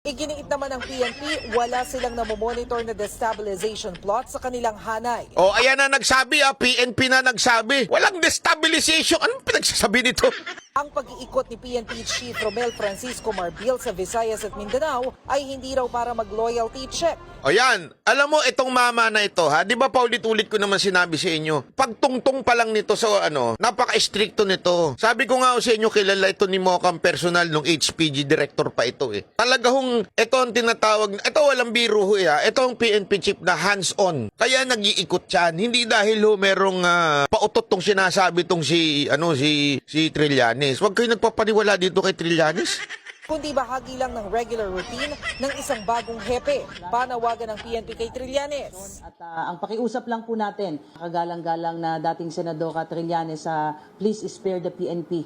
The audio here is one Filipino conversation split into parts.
Iginiit naman ng PNP, wala silang namomonitor na destabilization plot sa kanilang hanay. O ayan na nagsabi ah, PNP na nagsabi. Walang destabilization. Anong pinagsasabi nito? Ang pag-iikot ni PNP Chief Romel Francisco Marbil sa Visayas at Mindanao ay hindi raw para mag-loyalty check. O yan, alam mo itong mama na ito ha, di ba paulit-ulit ko naman sinabi sa inyo, pagtungtong pa lang nito sa ano, napaka-stricto nito. Sabi ko nga sa inyo, kilala ito ni Mokang personal nung HPG director pa ito eh. Talaga hong, ito ang tinatawag, ito walang biro ho eh ha, ito ang PNP chief na hands-on. Kaya nag-iikot yan, hindi dahil ho merong ah, pautot tong sinasabi tong si, ano, si, si Trillanes. Huwag kayo nagpapaniwala dito kay Trillanes. Kundi bahagi lang ng regular routine ng isang bagong hepe. Panawagan ng PNP kay Trillanes. At ah, ang pakiusap lang po natin, kagalang-galang na dating Senador Trillanes sa please spare the PNP.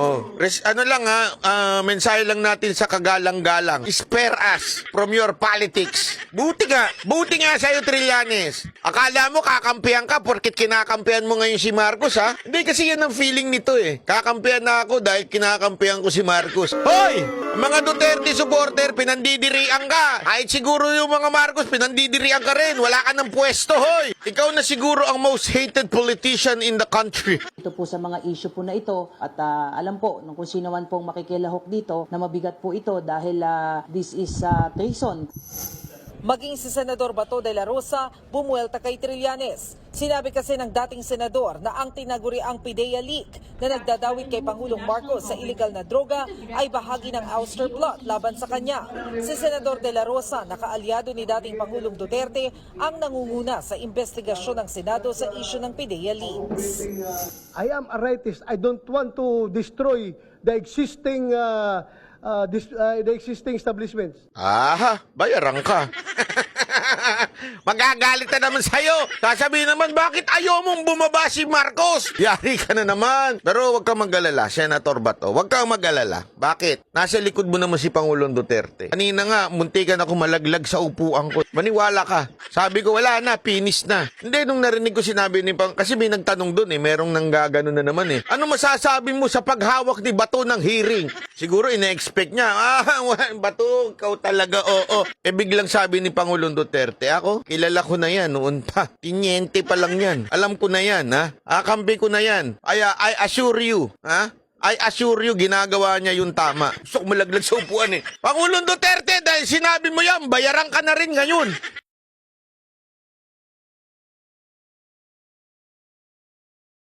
Oh, res, ano lang ha, ah, mensahe lang natin sa kagalang-galang. Spare us from your politics. Buti nga, buti nga sa'yo, Trillanes. Akala mo kakampihan ka porkit kinakampihan mo ngayon si Marcos, ha? Hindi kasi yan ang feeling nito eh. Kakampihan na ako dahil kinakampihan ko si Marcos. Hoy! Mga Duterte supporter, pinandidirian ka. Kahit siguro yung mga Marcos, pinandidirian ka rin. Wala ka ng pwesto, hoy! Ikaw na siguro ang most hated politician in the country. Ito po sa mga issue po na ito at ah, alam po nung kung sino man pong makikilahok dito na mabigat po ito dahil ah, this is ah, treason. Maging si Senador Bato de la Rosa, bumuelta kay Trillanes. Sinabi kasi ng dating senador na ang tinaguriang PIDEA leak na nagdadawit kay Pangulong Marcos sa illegal na droga ay bahagi ng ouster plot laban sa kanya. Si Senador de la Rosa, nakaalyado ni dating Pangulong Duterte, ang nangunguna sa investigasyon ng Senado sa isyu ng PIDEA leaks. I am a rightist. I don't want to destroy the existing uh, uh, dis- uh, the existing establishments. Aha, bayaran ka. Magagalit na naman sa'yo. Sasabihin naman, bakit ayaw mong bumaba si Marcos? Yari ka na naman. Pero huwag kang mag-alala, Senator Bato. Huwag kang mag-alala. Bakit? Nasa likod mo naman si Pangulong Duterte. Kanina nga, munti ka na kumalaglag sa upuan ko. Maniwala ka. Sabi ko, wala na, finish na. Hindi, nung narinig ko sinabi ni Pang... Kasi may nagtanong doon eh, merong nanggagano na naman eh. Ano masasabi mo sa paghawak ni Bato ng hearing? Siguro ina-expect niya, ah, Bato, ikaw talaga, oo. Eh biglang sabi ni Pangulong Duterte, ako, kilala ko na yan noon pa. Tinyente pa lang yan. Alam ko na yan, ha? Akampi ko na yan. I, I assure you, ha? I assure you, ginagawa niya yung tama. Gusto ko malaglag sa upuan eh. Pangulong Duterte, dahil sinabi mo yan, bayaran ka na rin ngayon.